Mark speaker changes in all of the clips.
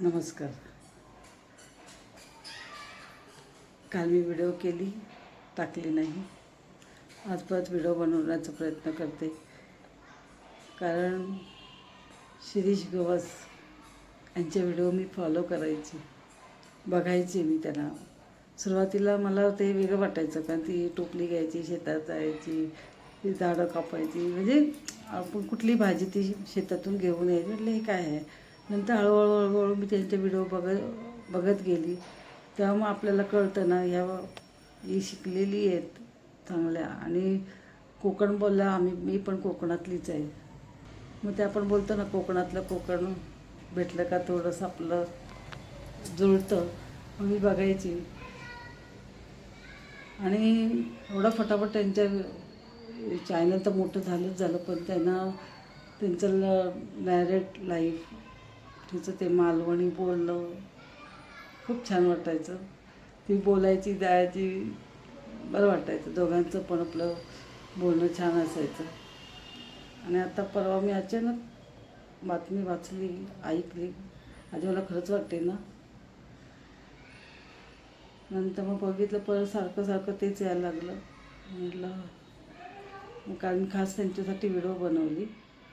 Speaker 1: नमस्कार. काल मी व्हिडिओ केली टाकली नाही. आज परत व्हिडिओ बनवण्याचा प्रयत्न करते. कारण शिरीष गवस यांचे व्हिडिओ मी फॉलो करायचे बघायची मी त्यांना. सुरुवातीला मला ते वेगळं वाटायचं कारण ती टोपली घ्यायची शेतात जायची ती झाडं कापायची. म्हणजे आपण कुठली भाजी ती शेतातून घेऊन यायची म्हटलं हे काय आहे? नंतर हळूहळू हळूहळू मी त्यांचे व्हिडिओ बघत बघत गेली. तेव्हा मग आपल्याला कळतं ना ह्या ही शिकलेली आहेत चांगल्या. आणि कोकण बोलल्या आम्ही मी पण कोकणातलीच आहे. मग ते आपण बोलतो ना कोकणातलं कोकण भेटलं का थोडंसं आपलं जुळतं. मग मी बघायची. आणि एवढं फटाफट त्यांच्या चॅनल तर मोठं झालंच झालं पण त्यांना त्यांचं नॅरेट लाईफ तिचं ते मालवणी बोललं खूप छान वाटायचं. ती बोलायची द्यायची बरं वाटायचं. दोघांचं पण आपलं बोलणं छान असायचं. आणि आता परवा मी अचानक बातमी वाचली ऐकली. आधी मला खरंच वाटते ना. नंतर मग बघितलं परत सारखं सारखं तेच यायला लागलं. म्हटलं कारण खास त्यांच्यासाठी व्हिडिओ बनवली.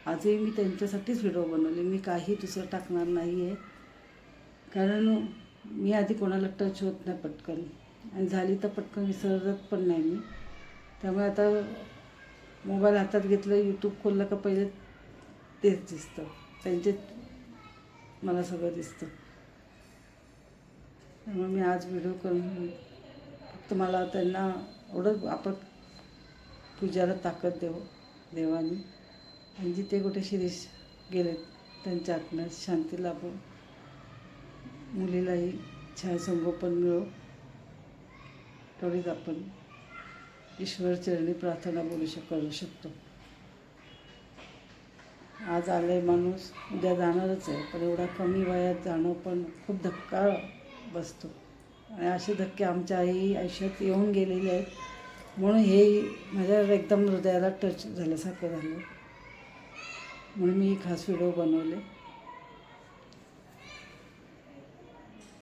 Speaker 1: आजही मी त्यांच्यासाठीच व्हिडिओ बनवले. मी काही दुसरं टाकणार नाही आहे कारण मी आधी कोणाला टच होत नाही पटकन. आणि झाली तर पटकन विसरत पण नाही मी. त्यामुळे आता मोबाईल हातात घेतलं यूट्यूब खोललं का पहिले तेच दिसतं. त्यांचे मला सगळं दिसतं. त्यामुळे मी आज व्हिडिओ करून फक्त मला त्यांना एवढं आपण पूजाला ताकद देव देवानी. आणि जिथे कुठे शिरीष गेले त्यांच्या आत्म्यात शांती लाभो. मुलीलाही छान संगोपन मिळो. तेवढीच आपण ईश्वरचरणी प्रार्थना बोलू शक करू शकतो. आज आले माणूस उद्या जाणारच आहे पण एवढा कमी वयात जाणं पण खूप धक्का बसतो. आणि असे धक्के आमच्या आई आयुष्यात येऊन गेलेले आहेत. म्हणून हे माझ्या एकदम हृदयाला टच झाल्यासारखं झालं. म्हणून मी खास व्हिडिओ बनवले.